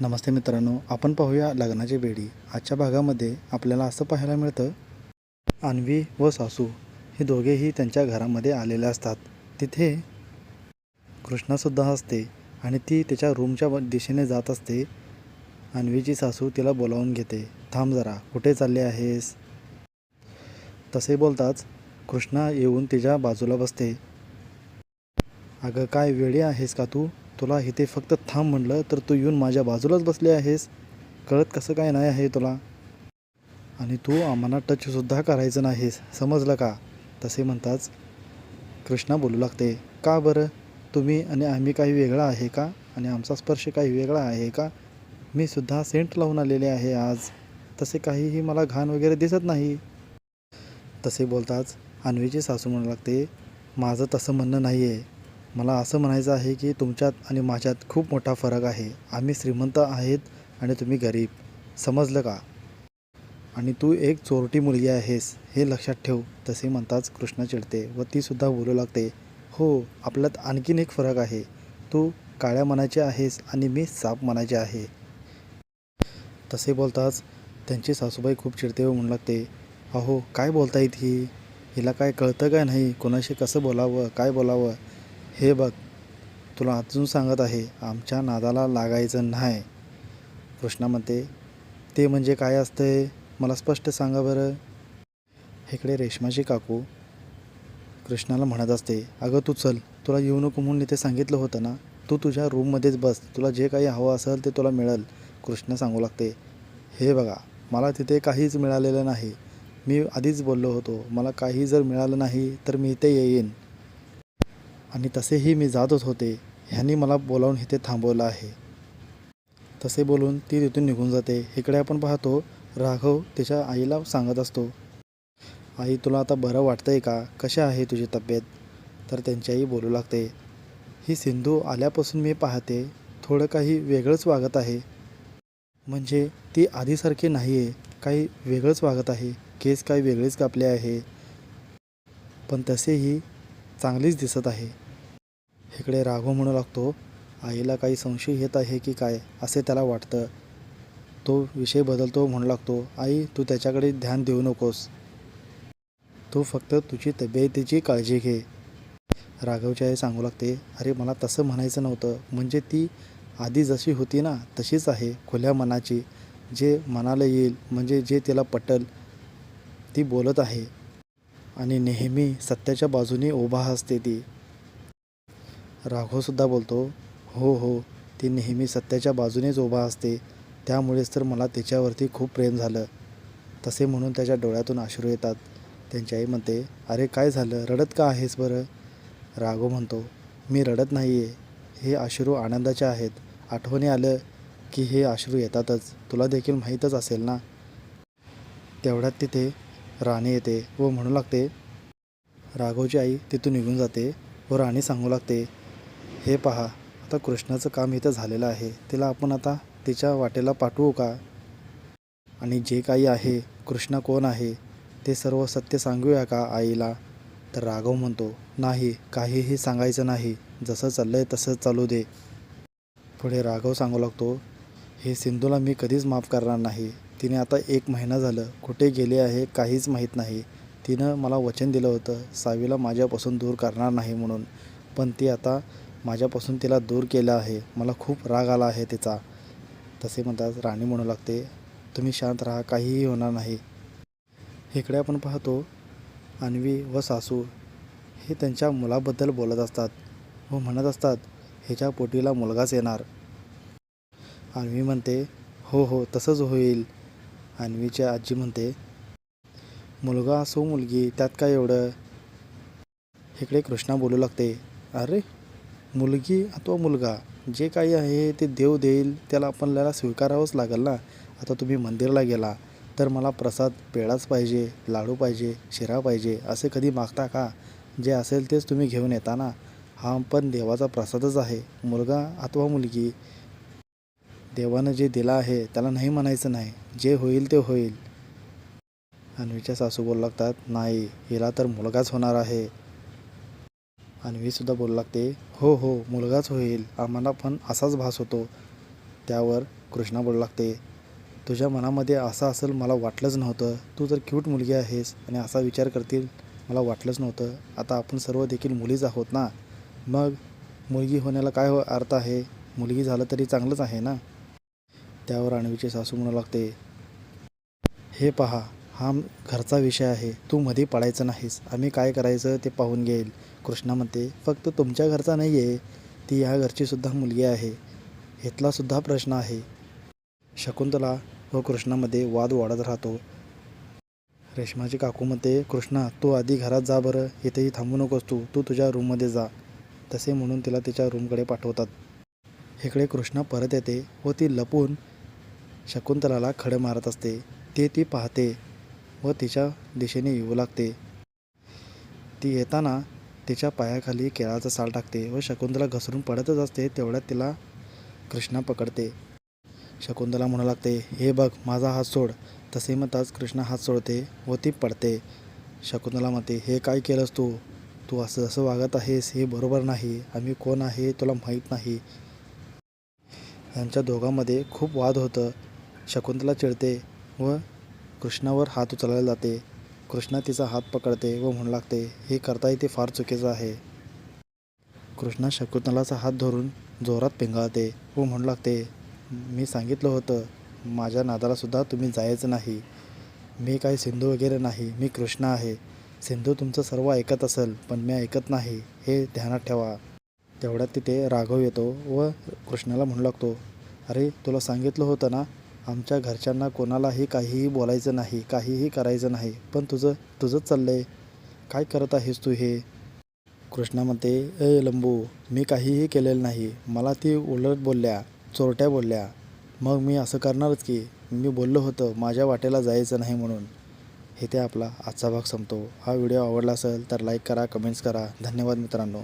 नमस्ते मित्रांनो आपण पाहूया लग्नाची बेडी आजच्या भागामध्ये आपल्याला असं पाहायला मिळतं अन्वी व सासू हे दोघेही त्यांच्या घरामध्ये आलेले असतात. तिथे कृष्णासुद्धा असते आणि ती त्याच्या रूमच्या दिशेने जात असते. अन्वीची सासू तिला बोलावून घेते थांब जरा कुठे चालले आहेस? तसे बोलताच कृष्णा येऊन तिच्या बाजूला बसते. अगं काय वेळी आहेस का तू? तुला इथे फक्त थांब म्हणलं तर तू येऊन माझ्या बाजूलाच बसले आहेस. कळत कसं काय नाही आहे तुला? आणि तू आम्हाला टचसुद्धा करायचं नाहीस समजलं का? तसे म्हणताच कृष्णा बोलू लागते. का बरं? तुम्ही आणि आम्ही काही वेगळा आहे का? आणि आमचा स्पर्श काही वेगळा आहे का? मी सुद्धा सेंट लावून आलेले आहे आज. तसे काहीही मला घाण वगैरे दिसत नाही. तसे बोलताच अन्वीची सासू म्हणू लागते माझं तसं म्हणणं नाही आहे मला असं म्हणायचं आहे की तुमच्यात आणि माझ्यात खूप मोठा फरक आहे. आम्ही श्रीमंत आहेत आणि तुम्ही गरीब. समजलं का? आणि तू एक चोरटी मुलगी आहेस हे लक्षात ठेव. तसे म्हणताच कृष्णा चिडते व तीसुद्धा बोलू लागते. हो आपल्यात आणखीन एक फरक आहे. तू काळ्या मनाचे आहेस आणि मी साप मनाचे आहे. तसे बोलताच त्यांची सासूबाई खूप चिडते व म्हणू लागते अहो काय बोलता येत ही? हिला काय कळतं काय नाही? कोणाशी कसं बोलावं? काय बोलावं? हे बघ तुला अजून सांगत आहे आमच्या नादाला लागायचं नाही. कृष्णा म्हणते ते म्हणजे काय असतंय? मला स्पष्ट सांगा बरं. इकडे रेशमाची काकू कृष्णाला म्हणत असते अगं तू चल तुला येऊ नको म्हणून इथे सांगितलं होतं ना? तू तुझ्या रूममध्येच बस तुला जे काही हवं असेल ते तुला मिळेल. कृष्ण सांगू लागते हे बघा मला तिथे काहीच मिळालेलं नाही. मी आधीच बोललो होतो मला काही जर मिळालं नाही तर मी इथे येईन. आणि तसेही मी जातच होते ह्यांनी मला बोलावून इथे थांबवलं आहे. तसे बोलून ती तिथून निघून जाते. इकडे आपण पाहतो राघव त्याच्या आईला सांगत असतो. आई तुला आता बरं वाटतंय का? कशा आहे तुझी तब्येत? तर त्यांची आई बोलू लागते. ही सिंधू आल्यापासून मी पाहते थोडं काही वेगळंच वागत आहे. म्हणजे ती आधीसारखी नाही आहे काही वेगळंच वागत आहे. केस काही वेगळेच कापले आहे. पण तसेही चांगलीच दिसत आहे. इकडे राघव म्हणू लागतो आईला काही संशय येत आहे की काय? असे त्याला वाटतं. तो विषय बदलतो म्हणू लागतो आई तू त्याच्याकडे ध्यान देऊ नकोस. तू फक्त तुझी तब्येतीची काळजी घे. राघवची आई सांगू लागते अरे मला तसं म्हणायचं नव्हतं. म्हणजे ती आधी जशी होती ना तशीच आहे खुल्या मनाची. जे मनाला येईल म्हणजे जे तिला पटल ती बोलत आहे. आणि नेहमी सत्याच्या बाजूने उभा असते ती. राघवसुद्धा बोलतो हो हो ती नेहमी सत्याच्या बाजूनेच उभा असते. त्यामुळेच तर मला तिच्यावरती खूप प्रेम झालं. तसे म्हणून त्याच्या डोळ्यातून अश्रू येतात. त्यांची आई म्हणते अरे काय झालं? रडत का आहेस बरं? राघव म्हणतो मी रडत नाही आहे हे अश्रू आनंदाचे आहेत. आठवणी आलं की हे अश्रू येतातच. तुला देखील माहीतच असेल ना? तेवढ्यात तिथे राणी येते व म्हणू लागते राघवची आई तिथून निघून जाते व राणी सांगू लागते हे पहा आता कृष्णाचं काम इथं झालेलं आहे. तिला आपण आता तिच्या वाटेला पाठवू का? आणि जे काही आहे कृष्णा कोण आहे ते सर्व सत्य सांगूया का आईला? तर राघव म्हणतो नाही काहीही सांगायचं नाही. जसं चाललं आहे तसंच चालू दे. पुढे राघव सांगू लागतो हे सिंधूला मी कधीच माफ करणार नाही. तिने आता एक महिना झालं कुठे गेले आहे काहीच माहीत नाही. तिनं मला वचन दिलं होतं सावीला माझ्यापासून दूर करणार नाही म्हणून. पण ती आता माझ्यापासून तिला दूर केलं आहे. मला खूप राग आला आहे तिचा. तसे म्हणतात राणी म्हणू लागते तुम्ही शांत राहा काहीही होणार नाही. इकडे आपण पाहतो अन्वी व सासू. हे त्यांच्या मुलाबद्दल बोलत असतात व म्हणत असतात ह्याच्या पोटीला मुलगाच येणार. अन्वी म्हणते हो हो तसंच होईल. अन्वीची आजी म्हणते मुलगा असो मुलगी त्यात काय एवढं? इकडे कृष्णा बोलू लागते अरे मुलगी अथवा मुलगा जे काही आहे ते देव देईल त्याला आपल्याला स्वीकारावंच लागेल ना? आता तुम्ही मंदिरला गेला तर मला प्रसाद पेढाच पाहिजे लाडू पाहिजे शिरा पाहिजे असे कधी मागता का? जे असेल तेच तुम्ही घेऊन येता ना? हा पण देवाचा प्रसादच आहे मुलगा अथवा मुलगी. देवानं जे दिलं आहे त्याला नाही म्हणायचं नाही जे होईल ते होईल. अन्वीच्या सासू बोलू लागतात नाही हिला तर मुलगाच होणार आहे. अन्वीसुद्धा बोलू लागते हो हो मुलगाच होईल आम्हाला पण असाच भास होतो. त्यावर कृष्णा बोलू लागते तुझ्या मनामध्ये असं असेल मला वाटलंच नव्हतं. तू जर क्यूट मुलगी आहेस आणि असा विचार करतील मला वाटलंच नव्हतं. आता आपण सर्व देखील मुलीच आहोत ना? मग मुलगी होण्याला काय हो- अर्थ आहे? मुलगी झालं तरी चांगलंच आहे ना? त्यावर आणवीचे सासू म्हणू लागते हे पहा हा घरचा विषय आहे. तू मध्ये पडायचं नाहीस. आम्ही काय करायचं ते पाहून घेईल. कृष्णा म्हणते फक्त तुमच्या घरचा नाही आहे ती ह्या घरचीसुद्धा मुलगी आहे. इथलासुद्धा प्रश्न आहे. शकुंतला व कृष्णामध्ये वाद वाढत राहतो. रेशमाची काकू म्हणते कृष्णा तू आधी घरात जा बरं. इथेही थांबू नकोस तू. तू तुझ्या रूममध्ये जा. तसे म्हणून तिला तिच्या रूमकडे पाठवतात. इकडे कृष्णा परत येते व ती लपून शकुंतलाला खडे मारत असते. ते ती पाहते. व तिच्या दिशेने येऊ लागते. ती येताना तिच्या पायाखाली केळाचा साल टाकते व शकुंतला घसरून पडतच असते तेवढ्यात तिला कृष्णा पकडते. शकुंतला म्हणू लागते हे बघ माझा हात सोड. तसे म्हणताच कृष्णा हात सोडते व ती पडते. शकुंतला म्हणते हे काय केलंस तू? तू असं जसं वागत आहेस हे बरोबर नाही. आम्ही कोण आहे तुला माहीत नाही. यांच्या दोघांमध्ये खूप वाद होतं. शकुंतला चिडते व कृष्णावर हात उचलायला जाते. कृष्णा तिचा हात पकडते व म्हणू लागते हे करताही ते फार चुकीचं आहे. कृष्णा शकुंतलाचा हात धरून जोरात पिंगाळते व म्हणू लागते मी सांगितलं होतं माझ्या नादालासुद्धा तुम्ही जायचं नाही. मी काही सिंधू वगैरे नाही मी कृष्णा आहे. सिंधू तुमचं सर्व ऐकत असेल पण मी ऐकत नाही हे ध्यानात ठेवा. तेवढ्यात तिथे राघव येतो व कृष्णाला म्हणू लागतो अरे तुला सांगितलं होतं ना आमच्या घरच्यांना कोणालाही काहीही बोलायचं नाही काहीही करायचं नाही. पण तुझं तुझंच चाललं आहे काय करत आहेस तू हे? कृष्णा म्हणते ए लंबू मी काहीही केलेलं नाही. मला ती उलट बोलल्या चोरट्या बोलल्या. मग मी असं करणारच की मी बोललो होतं माझ्या वाटेला जायचं नाही म्हणून. हे ते आपला आजचा भाग संपतो. हा व्हिडिओ आवडला असेल तर लाईक करा कमेंट्स करा. धन्यवाद मित्रांनो.